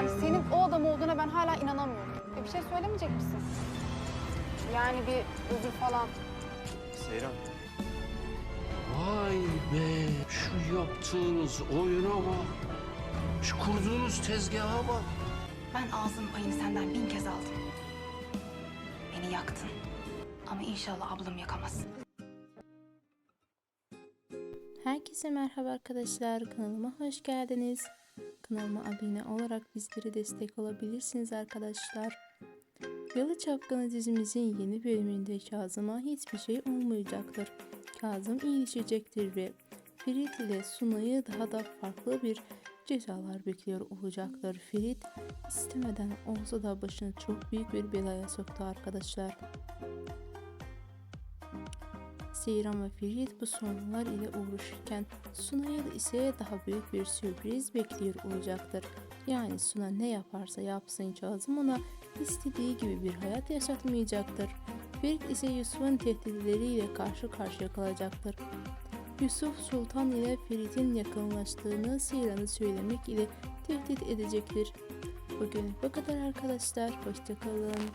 Yani senin o adam olduğuna ben hala inanamıyorum. E bir şey söylemeyecek misin? Yani bir özür falan. Seyran. Vay be şu yaptığınız oyuna bak. Şu kurduğunuz tezgaha bak. Ben ağzın payını senden bin kez aldım. Beni yaktın. Ama inşallah ablam yakamaz. Herkese merhaba arkadaşlar. Kanalıma hoş geldiniz. Kanalıma abone olarak bizlere destek olabilirsiniz arkadaşlar. Yalı Çapkını dizimizin yeni bölümünde Kazım'a hiçbir şey olmayacaktır. Kazım iyileşecektir ve Ferit ile Sunay'ı daha da farklı bir cezalar bekliyor olacaktır. Ferit istemeden olsa da başını çok büyük bir belaya soktu arkadaşlar. Seyran ve Ferit bu sorunlar ile uğraşırken Sunay'a ise daha büyük bir sürpriz bekliyor olacaktır. Yani Suna ne yaparsa yapsın Kazım ona istediği gibi bir hayat yaşatmayacaktır. Ferit ise Yusuf'un tehditleriyle karşı karşıya kalacaktır. Yusuf Sultan ile Ferit'in yakınlaştığını Seyran'ı söylemek ile tehdit edecektir. Bugün bu kadar arkadaşlar. Hoşçakalın.